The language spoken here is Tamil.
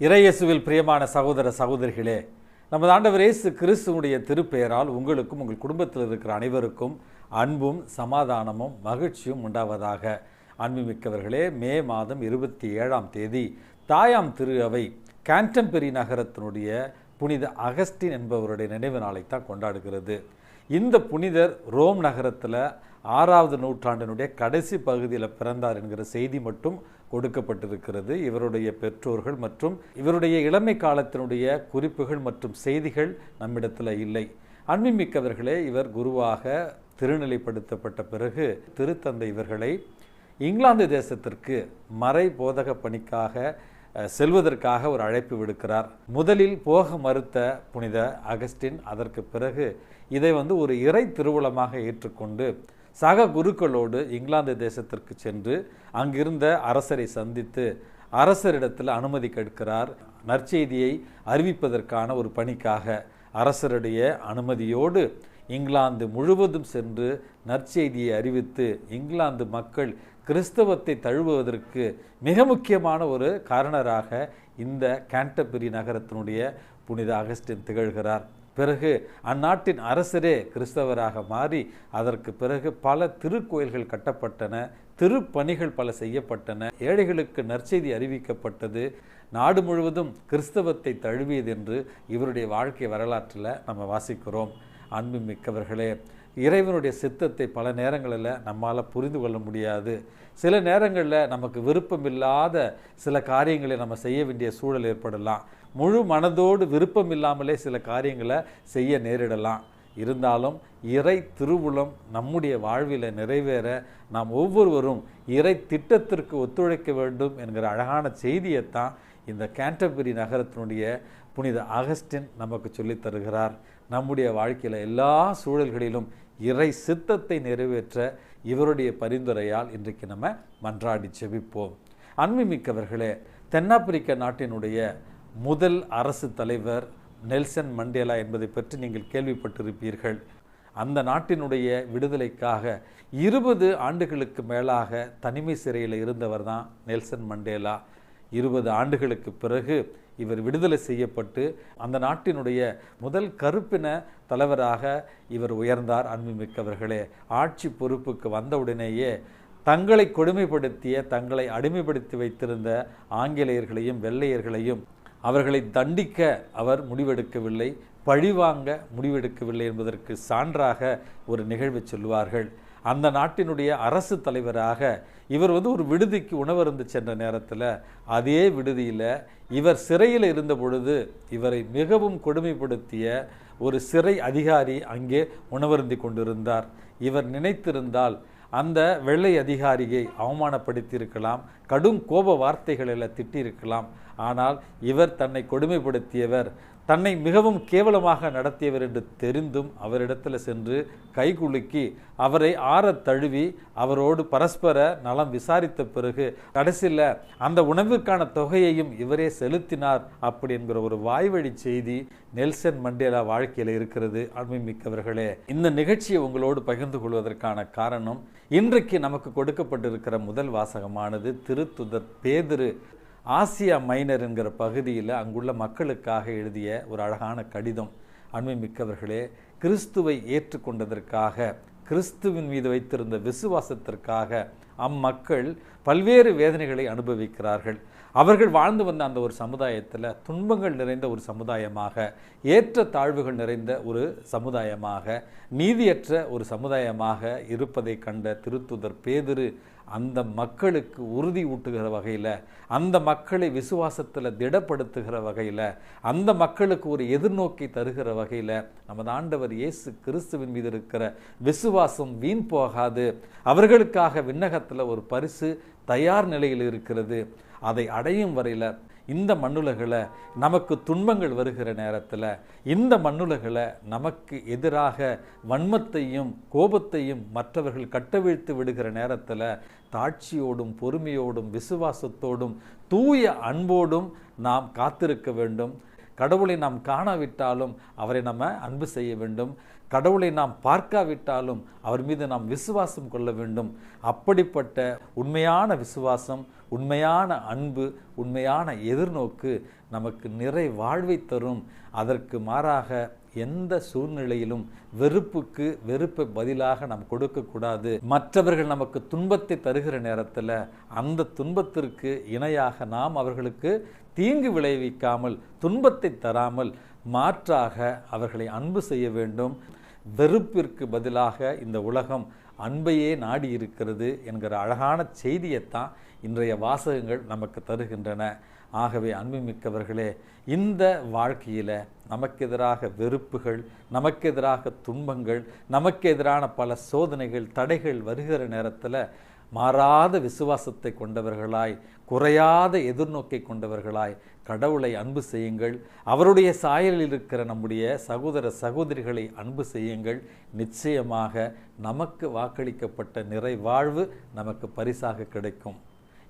இறையேசுவில் பிரியமான சகோதர சகோதரிகளே நமது ஆண்டவர் இயேசு கிறிஸ்துவனுடைய திருப்பெயரால் உங்களுக்கும் உங்கள் குடும்பத்தில் இருக்கிற அனைவருக்கும் அன்பும் சமாதானமும் மகிழ்ச்சியும் உண்டாவதாக. அன்புமிக்கவர்களே மே மாதம் இருபத்தி ஏழாம் தேதி தாயாம் திரு அவை கேண்டம்பெரி நகரத்தினுடைய புனித அகஸ்டின் என்பவருடைய நினைவு நாளைத்தான் கொண்டாடுகிறது. இந்த புனிதர் ரோம் நகரத்தில் ஆறாவது நூற்றாண்டினுடைய கடைசி பகுதியில் பிறந்தார் என்கிற செய்தி மட்டும் கொடுக்கப்பட்டிருக்கிறது இவருடைய பெற்றோர்கள் மற்றும் இவருடைய இளமை காலத்தினுடைய குறிப்புகள் மற்றும் செய்திகள் நம்மிடத்தில் இல்லை. அன்பிமிக்கவர்களே இவர் குருவாக திருநிலைப்படுத்தப்பட்ட பிறகு திருத்தந்தை இவர்களை இங்கிலாந்து தேசத்திற்கு மறை போதக பணிக்காக செல்வதற்காக ஒரு அழைப்பு விடுக்கிறார். முதலில் போக மறுத்த புனித அகஸ்டின் அதற்கு பிறகு இதை வந்து ஒரு இறை திருவுளமாக ஏற்றுக்கொண்டு சக குருக்களோடு இங்கிலாந்து தேசத்திற்கு சென்று அங்கிருந்த அரசரை சந்தித்து அரசரிடத்தில் அனுமதி கேட்கிறார். நற்செய்தியை அறிவிப்பதற்கான ஒரு பணிக்காக அரசருடைய அனுமதியோடு இங்கிலாந்து முழுவதும் சென்று நற்செய்தியை அறிவித்து இங்கிலாந்து மக்கள் கிறிஸ்தவத்தை தழுவுவதற்கு மிக முக்கியமான ஒரு காரணராக இந்த கேண்டபெரி நகரத்தினுடைய புனித அகஸ்டின் திகழ்கிறார். பிறகு அந்நாட்டின் அரசரே கிறிஸ்தவராக மாறி அதற்கு பிறகு பல திருக்கோயில்கள் கட்டப்பட்டன திருப்பணிகள் பல செய்யப்பட்டன ஏழைகளுக்கு நற்செய்தி அறிவிக்கப்பட்டது. நாடு முழுவதும் கிறிஸ்தவத்தை தழுவியது என்று இவருடைய வாழ்க்கை வரலாற்றில் நம்ம வாசிக்கிறோம். அன்பு மிக்கவர்களே இறைவனுடைய சித்தத்தை பல நேரங்களில் நம்மால் புரிந்து கொள்ள முடியாது. சில நேரங்களில் நமக்கு விருப்பமில்லாத சில காரியங்களை நம்ம செய்ய வேண்டிய சூழல் ஏற்படலாம். முழு மனதோடு விருப்பம் இல்லாமலே சில காரியங்களை செய்ய நேரிடலாம். இருந்தாலும் இறை திருவுளம் நம்முடைய வாழ்வில் நிறைவேற நாம் ஒவ்வொருவரும் இறை திட்டத்திற்கு ஒத்துழைக்க வேண்டும் என்கிற அழகான செய்தியைத்தான் இந்த கேண்டபரி நகரத்தினுடைய புனித அகஸ்டின் நமக்கு சொல்லித் தருகிறார். நம்முடைய வாழ்க்கையில் எல்லா சூழல்களிலும் இறை சித்தத்தை நிறைவேற்ற இவருடைய பரிந்துரையால் இன்றைக்கு நம்ம மன்றாடி செபிப்போம். அன்புமிக்கவர்களே தென்னாப்பிரிக்க நாட்டினுடைய முதல் அரசு தலைவர் நெல்சன் மண்டேலா என்பதை பற்றி நீங்கள் கேள்விப்பட்டிருப்பீர்கள். அந்த நாட்டினுடைய விடுதலைக்காக இருபது ஆண்டுகளுக்கு மேலாக தனிமை சிறையில் இருந்தவர் தான் நெல்சன் மண்டேலா. இருபது ஆண்டுகளுக்கு பிறகு இவர் விடுதலை செய்யப்பட்டு அந்த நாட்டினுடைய முதல் கருப்பின தலைவராக இவர் உயர்ந்தார். அன்புமிக்கவர்களே ஆட்சி பொறுப்புக்கு வந்தவுடனேயே தங்களை கொடுமைப்படுத்திய தங்களை அடிமைப்படுத்தி வைத்திருந்த ஆங்கிலேயர்களையும் வெள்ளையர்களையும் அவர்களை தண்டிக்க அவர் முடிவெடுக்கவில்லை பழிவாங்க முடிவெடுக்கவில்லை என்பதற்கு சான்றாக ஒரு நிகழ்வை சொல்லுவார்கள். அந்த நாட்டினுடைய அரசு தலைவராக இவர் வந்து ஒரு விடுதிக்கு உணவருந்து சென்ற நேரத்தில் அதே விடுதியில் இவர் சிறையில் இருந்த பொழுது இவரை மிகவும் கொடுமைப்படுத்திய ஒரு சிறை அதிகாரி அங்கே உணவருந்தி கொண்டிருந்தார். இவர் நினைத்திருந்தால் அந்த வெள்ளை அதிகாரியை அவமானப்படுத்தியிருக்கலாம் கடும் கோப வார்த்தைகளில் திட்டியிருக்கலாம். ஆனால் இவர் தன்னை கொடுமைப்படுத்தியவர் தன்னை மிகவும் கேவலமாக நடத்தியவர் என்று தெரிந்தும் அவரிடத்தில் சென்று கைகுலுக்கி அவரை ஆற தழுவி அவரோடு பரஸ்பர நலம் விசாரித்த பிறகு கடைசியில் அந்த உணவுக்கான தொகையையும் இவரே செலுத்தினார் அப்படி என்கிற ஒரு வாய்வழி செய்தி நெல்சன் மண்டேலா வாழ்க்கையில் இருக்கிறது அன்புமிக்கவர்களே இந்த நிகழ்ச்சியை உங்களோடு பகிர்ந்து கொள்வதற்கான காரணம் இன்றைக்கு நமக்கு கொடுக்கப்பட்டிருக்கிற முதல் வாசகமானது திருத்துதர் பேதிரு. ஆசியா மைனர் என்கிற பகுதியில் அங்குள்ள மக்களுக்காக எழுதிய ஒரு அழகான கடிதம். அண்மை மிக்கவர்களே கிறிஸ்துவை ஏற்றுக்கொண்டதற்காக கிறிஸ்துவின் மீது வைத்திருந்த விசுவாசத்திற்காக அம்மக்கள் பல்வேறு வேதனைகளை அனுபவிக்கிறார்கள். அவர்கள் வாழ்ந்து வந்த அந்த ஒரு சமுதாயத்தில் துன்பங்கள் நிறைந்த ஒரு சமுதாயமாக ஏற்ற தாழ்வுகள் நிறைந்த ஒரு சமுதாயமாக நீதியற்ற ஒரு சமுதாயமாக இருப்பதை கண்ட திருத்துதர் பேதிரு அந்த மக்களுக்கு உறுதி ஊட்டுகிற வகையில் அந்த மக்களை விசுவாசத்தில் திடப்படுத்துகிற வகையில் அந்த மக்களுக்கு ஒரு எதிர்நோக்கி தருகிற வகையில் நமது ஆண்டவர் இயேசு கிறிஸ்துவின் மீது இருக்கிற விசுவாசம் வீண் போகாது. அவர்களுக்காக விண்ணகத்தில் ஒரு பரிசு தயார் நிலையில் இருக்கிறது. அதை அடையும் வரையில் இந்த மண்ணுலகில் நமக்கு துன்பங்கள் வருகிற நேரத்தில் இந்த மண்ணுலகில் நமக்கு எதிராக வன்மத்தையும் கோபத்தையும் மற்றவர்கள் கட்டவிழ்த்து விடுகிற நேரத்தில் தாட்சியோடும் பொறுமையோடும் விசுவாசத்தோடும் தூய அன்போடும் நாம் காத்திருக்க வேண்டும். கடவுளை நாம் காணாவிட்டாலும் அவரை நம்ம அன்பு செய்ய வேண்டும். கடவுளை நாம் பார்க்காவிட்டாலும் அவர் மீது நாம் விசுவாசம் கொள்ள வேண்டும். அப்படிப்பட்ட உண்மையான விசுவாசம் உண்மையான அன்பு உண்மையான எதிர்நோக்கு நமக்கு நிறை வாழ்வை தரும். அதற்கு மாறாக எந்த சூழ்நிலையிலும் வெறுப்புக்கு வெறுப்பை பதிலாக நாம் கொடுக்கக்கூடாது மற்றவர்கள் நமக்கு துன்பத்தை தருகிற நேரத்தில் அந்த துன்பத்திற்கு இணையாக நாம் அவர்களுக்கு தீங்கு விளைவிக்காமல் துன்பத்தை தராமல் மாற்றாக அவர்களை அன்பு செய்ய வேண்டும். வெறுப்பிற்கு பதிலாக இந்த உலகம் அன்பையே நாடி இருக்கிறது என்கிற அழகான செய்தியைத்தான் இன்றைய வாசகங்கள் நமக்கு தருகின்றன. ஆகவே அன்புமிக்கவர்களே இந்த வாழ்க்கையில் நமக்கு எதிராக வெறுப்புகள் நமக்கு எதிராக துன்பங்கள் நமக்கு எதிரான பல சோதனைகள் தடைகள் வருகிற நேரத்தில் மாறாத விசுவாசத்தை கொண்டவர்களாய் குறையாத எதிர்நோக்கை கொண்டவர்களாய் கடவுளை அன்பு செய்யுங்கள். அவருடைய சாயலில் இருக்கிற நம்முடைய சகோதர சகோதரிகளை அன்பு செய்யுங்கள். நிச்சயமாக நமக்கு வாக்களிக்கப்பட்ட நிறைவாழ்வு நமக்கு பரிசாக கிடைக்கும்.